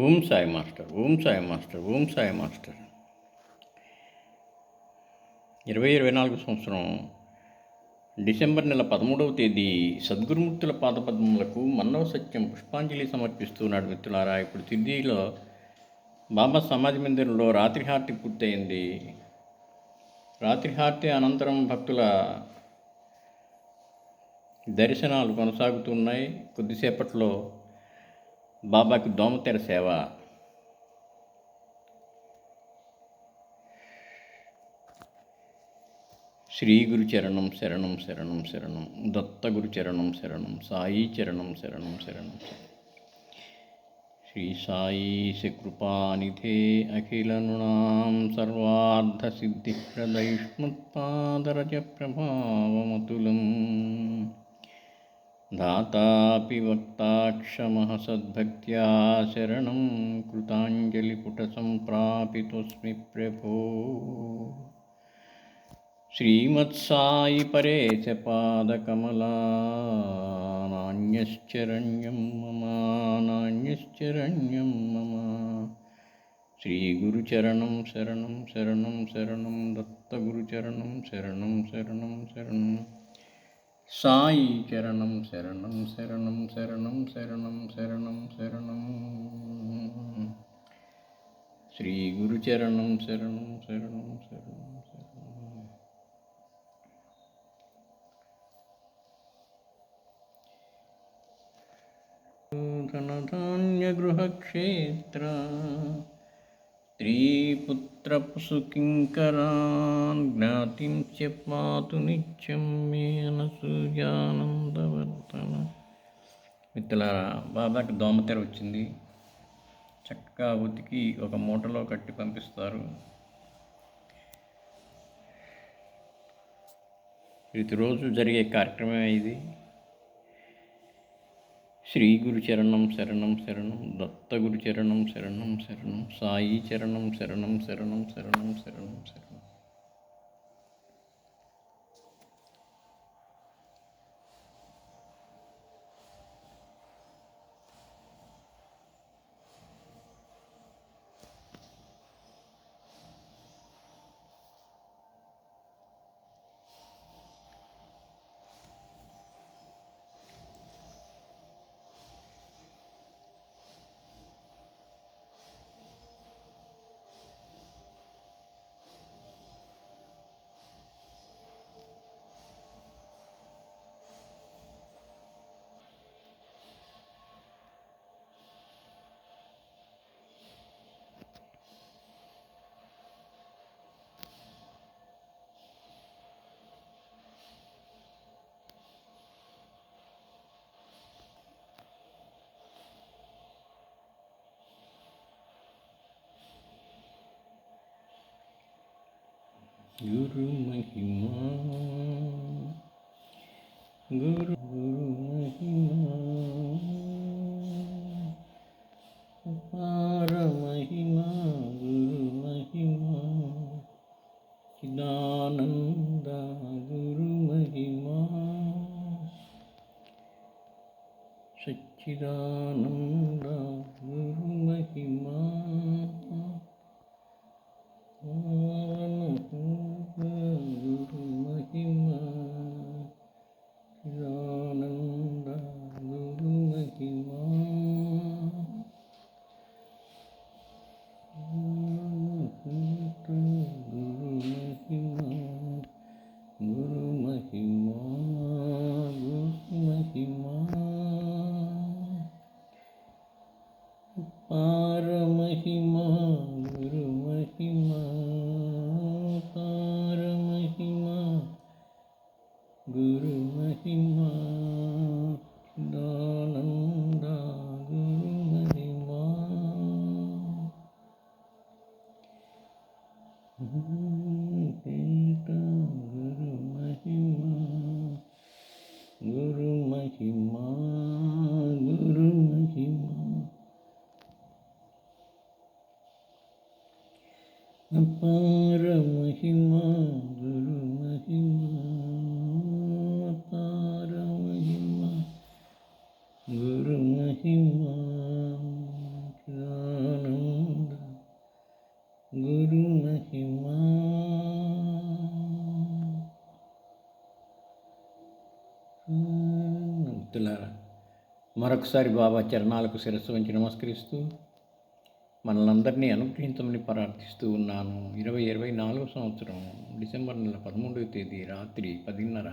Om Sai master Om Sai master Om Sai master. ఇరవై ఇరవై నాలుగు సంవత్సరం డిసెంబర్ నెల పదమూడవ తేదీ సద్గురుమూర్తుల పాదపద్మములకు మన్నవ సత్యం పుష్పాంజలి సమర్పిస్తున్నాడు మిత్రులారా ఇప్పుడు సిద్ధిలో బాబా సమాధి మందిరంలో రాత్రి హారతి పూర్తయింది. రాత్రి హారతి అనంతరం భక్తుల దర్శనాలు కొనసాగుతున్నాయి కొద్దిసేపట్లో బాబాకి దోమతెర సేవ శ్రీ గురు చరణం శరణం శరణం శరణం దత్త గురు చరణం శరణం సాయి చరణం శరణం శరణం శ్రీ సాయి శకృపానిధే అఖిలనునాం సర్వార్థసిద్ధిప్రదైష్మత్పాదరజ ప్రభావమతులం దాతాపి వక్తాక్షమः సద్భక్త్యా శరణం కృతాంజలిపుటసంప్రాపితోస్మి ప్రభో. శ్రీమత్సాయి పరేశపాదకమలానాన్యశ్చరణ్యం మమ నాన్యశ్చరణ్యం మమ. శ్రీగురుచరణం శరణం శరణం శరణం దత్తగురుచరణం శరణం శరణం శరణం. సాయి చరణం శరణం శరణం శరణం శరణం శరణం శరణం. శ్రీ గురు చరణం శరణం శరణం శరణం శరణం. ధనధాన్యగృహక్షేత్ర స్త్రీపుత్రపుసుకింకరాన్ జ్ఞాతిం చ పాతు నిత్యం మే అనసూయానందవర్ధన మిత్రులారా బాబాకి దోమతెర వచ్చింది. చక్కగా ఉతికి ఒక మూటలో కట్టి పంపిస్తారు. ప్రతిరోజు జరిగే కార్యక్రమం ఇది. శ్రీ గురు చరణం శరణం శరణం దత్త గురు చరణం శరణం శరణం సాయి చరణం శరణం శరణం శరణం శరణం శరణం. గురు మహిమా గురు గురు మహిమా అపార మహిమా గురు మహిమా చిదానంద గురు మహిమా సచ్చిదానంద గురు మహిమా గురు పారమహిమా గురు మహిమా పారమహిమా అపార మహిమ గురు మహిమ అపార మహిమ గురు మహిమ జ్ఞానంద గురు మహిమ మరొకసారి బాబా చరణాలకు శిరస్సు వంచి నమస్కరిస్తూ మనలందరినీ అనుగ్రహించమని ప్రార్థిస్తూ ఉన్నాను. ఇరవై ఇరవై నాలుగు సంవత్సరం డిసెంబర్ నెల పదమూడవ తేదీ రాత్రి పదిన్నర